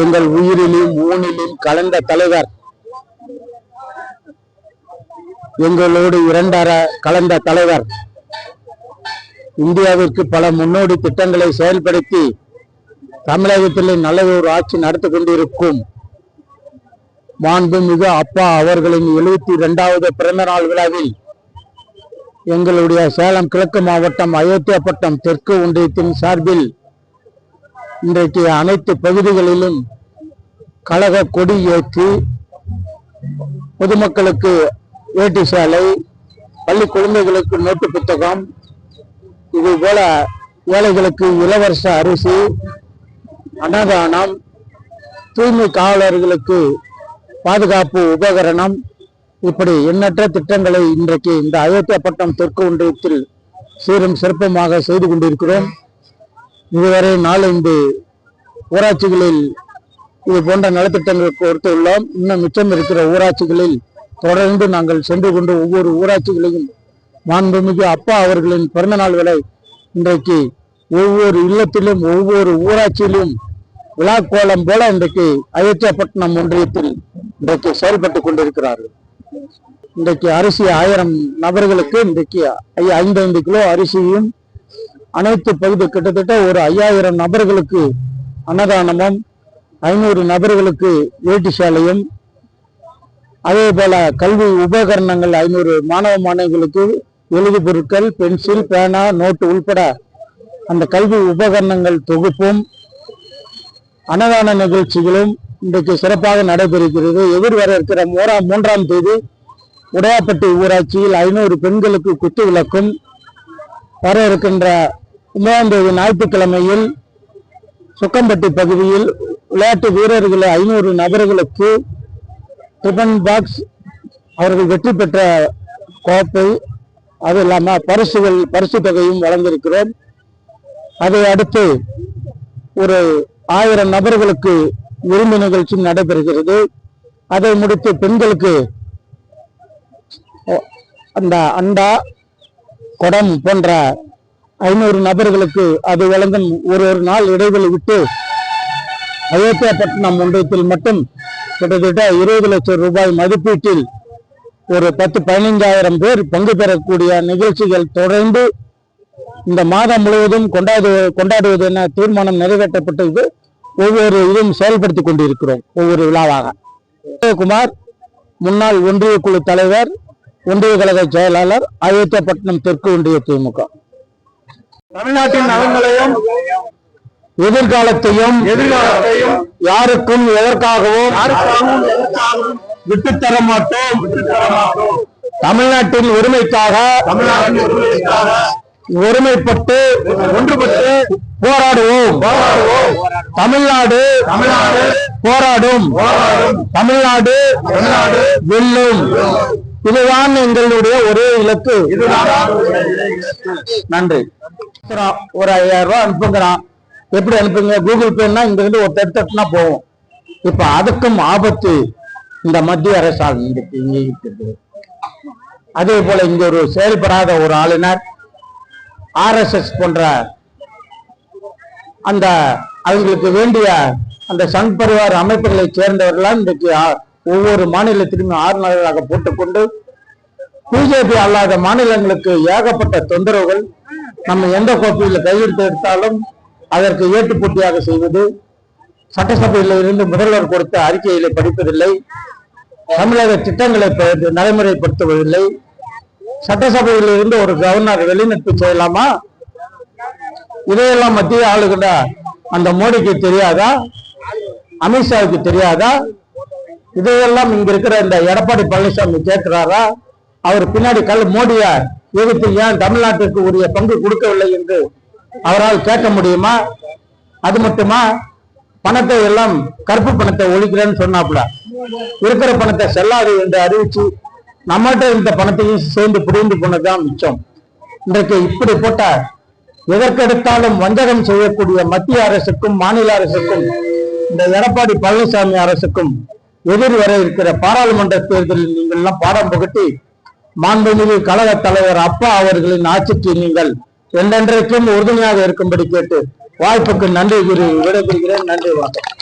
எங்கள் உயிரிலும் ஊனிலும் கலந்த தலைவர். எங்களோடு இரண்டர கலந்த தலைவர். இந்தியாவிற்கு பல முன்னோடி திட்டங்களை செயல்படுத்தி தமிழகத்தில் நல்ல ஒரு ஆட்சி நடத்தி கொண்டிருக்கும். மாண்புமிகு அப்பா அவர்களின் எழுபத்தி இரண்டாவது பிறந்த நாள் விழாவில் எங்களுடைய சேலம் கிழக்கு மாவட்டம் அயோத்தியாப்பட்டம் தெற்கு ஒன்றியத்தின் சார்பில் இன்றைக்கு அனைத்து பகுதிகளிலும் கழக கொடி ஏற்றி பொதுமக்களுக்கு வேட்டி சாலை பள்ளி குழந்தைகளுக்கு நோட்டு புத்தகம் இது போல ஏழைகளுக்கு இலவச அரிசி அன்னதானம் தூய்மை காவலர்களுக்கு பாதுகாப்பு உபகரணம் இப்படி எண்ணற்ற திட்டங்களை இன்றைக்கு இந்த அயோத்தியாப்பட்டம் தெற்கு ஒன்றியத்தில் சீரும் சிறப்புமாக செய்து கொண்டிருக்கிறோம். இதுவரை நாலந்து ஊராட்சிகளில் இது போன்ற நலத்திட்டங்கள் கொடுத்துள்ளோம். இன்னும் மிச்சம் இருக்கிற ஊராட்சிகளில் தொடர்ந்து நாங்கள் சென்று கொண்டு ஒவ்வொரு ஊராட்சிகளையும் மாண்புமிகு அப்பா அவர்களின் பிறந்தநாள் விலை இன்றைக்கு ஒவ்வொரு இல்லத்திலும் ஒவ்வொரு ஊராட்சியிலும் விழா கோலம் போல இன்றைக்கு அயோத்தியாப்பட்டினம் ஒன்றியத்தில் இன்றைக்கு செயல்பட்டு கொண்டிருக்கிறார்கள். இன்றைக்கு அரிசி ஆயிரம் நபர்களுக்கு இன்றைக்கு ஐந்து ஐந்து கிலோ அரிசியும் அனைத்து பகுதி கிட்டத்தட்ட ஒரு ஐயாயிரம் நபர்களுக்கு அன்னதானமும் ஐநூறு நபர்களுக்கு வேட்டி சேலையும் அதே போல கல்வி உபகரணங்கள் ஐநூறு மாணவ மாணவிகளுக்கு எழுது பொருட்கள் பென்சில் பேனா நோட்டு உள்பட அந்த கல்வி உபகரணங்கள் தொகுப்பும் அன்னதான நிகழ்ச்சிகளும் இன்றைக்கு சிறப்பாக நடைபெறுகிறது. எதிர்வர இருக்கிற மூறாம் மூன்றாம் தேதி உடையாப்பட்டி ஊராட்சியில் ஐநூறு பெண்களுக்கு குத்து விளக்கும் வர இருக்கின்ற ஒன்பதாம் தேதி ஞாயிற்றுக்கிழமையில் சுக்கம்பட்டி பகுதியில் விளையாட்டு வீரர்கள் ஐநூறு நபர்களுக்கு டிபன் பாக்ஸ் அவர்கள் வெற்றி பெற்ற கோப்பை அது இல்லாமல் பரிசுகள் பரிசு தொகையும் வழங்கியிருக்கிறோம். அதை அடுத்து ஒரு ஆயிரம் நபர்களுக்கு விருந்து நிகழ்ச்சி நடைபெறுகிறது. அதை முடித்து பெண்களுக்கு அந்த அண்டா குடம் போன்ற ஐநூறு நபர்களுக்கு அது வழங்கும் ஒரு ஒரு நாள் இடைவெளி விட்டு அயோத்தியாப்பட்டினம் ஒன்றியத்தில் மட்டும் கிட்டத்தட்ட இருபது லட்சம் ரூபாய் மதிப்பீட்டில் ஒரு பத்து பதினைஞ்சாயிரம் பேர் பங்கு பெறக்கூடிய நிகழ்ச்சிகள் தொடர்ந்து இந்த மாதம் முழுவதும் கொண்டாடு கொண்டாடுவது என தீர்மானம் நிறைவேற்றப்பட்டது ஒவ்வொரு இதுவும் செயல்படுத்தி கொண்டிருக்கிறோம் ஒவ்வொரு விழாவாக. உதயகுமார் முன்னாள் ஒன்றிய குழு தலைவர் ஒன்றிய கழக செயலாளர் அயோத்தியாப்பட்டினம் தெற்கு ஒன்றிய திமுக. தமிழ்நாட்டின் நலன்களையும் எதிர்காலத்தையும் எதிர்காலத்தையும் யாருக்கும் எதற்காகவும் விட்டுத்தர மாட்டோம். தமிழ்நாட்டின் உரிமைக்காக ஒருமைப்பட்டு ஒன்றுபட்டு போராடுவோம். தமிழ்நாடு தமிழ்நாடு போராடும். போராடும். தமிழ்நாடு தமிழ்நாடு வெல்லும். இதுதான் எங்களுடைய ஒரே இலக்கு. நன்றி. ஒரு ஐயாயிரம் ரூபா அனுப்புங்கிறான். எப்படி அனுப்புங்க? கூகுள் பேன்னா இங்க இருந்து ஒரு தட்டுனா போகும். இப்ப அதுக்கும் ஆபத்து இந்த மத்திய அரசால் இன்றைக்கு இங்கே அதே போல இங்க ஒரு செயல்படாத ஒரு ஆளுநர் ஆர்எஸ்எஸ் போன்ற அந்த அவங்களுக்கு வேண்டிய அந்த சங் பரிவார் அமைப்புகளை சேர்ந்தவர்களால் இன்றைக்கு ஒவ்வொரு மாநிலத்திலும் ஆளுநர்களாக போட்டுக்கொண்டு பிஜேபி அல்லாத மாநிலங்களுக்கு ஏகப்பட்ட தொந்தரவுகள் நம்ம எந்த கோப்பையில் கையெழுத்து எடுத்தாலும் அதற்கு ஏட்டு போட்டியாக செய்வது. சட்டசபையில் இருந்து முதல்வர் கொடுத்த அறிக்கைகளை படிப்பதில்லை. தமிழக திட்டங்களை நடைமுறைப்படுத்துவதில்லை. சட்டசபையில் இருந்து ஒரு கவர்னர் வெளிநடப்பு செய்யலாமா? இதையெல்லாம் மத்திய ஆளுகிற அந்த மோடிக்கு தெரியாதா? அமித்ஷாவுக்கு தெரியாதா? இதையெல்லாம் இங்க இருக்கிற இந்த எடப்பாடி பழனிசாமி கேட்கிறாரா? அவர் பின்னாடி கல் மோடியார். எதிர்த்து ஏன் தமிழ்நாட்டிற்கு உரிய பங்கு கொடுக்கவில்லை என்று அவரால் கேட்க முடியுமா? அது மட்டுமா? பணத்தை எல்லாம் கருப்பு பணத்தை ஒழிக்கிறேன்னு சொன்னாப்புல. இருக்கிற பணத்தை செல்லாது என்று அறிவிச்சு நம்மகிட்ட இந்த பணத்தையும் சேர்ந்து புரிந்து போனதுதான் மிச்சம். இன்றைக்கு இப்படி போட்ட எதற்கெடுத்தாலும் வஞ்சகம் செய்யக்கூடிய மத்திய அரசுக்கும் மாநில அரசுக்கும் இந்த எடப்பாடி பழனிசாமி அரசுக்கும் எதிர் வர இருக்கிற பாராளுமன்ற தேர்தலில் நீங்கள் எல்லாம் பாடம் புகட்டி மாண்புமிகு கழக தலைவர் அப்பா அவர்களின் ஆட்சிக்கு நீங்கள் என்றென்றைக்கும் உறுதுணையாக இருக்கும்படி கேட்டு வாய்ப்புக்கு நன்றி கூறி விடைபெறுகிறேன். நன்றி வணக்கம்.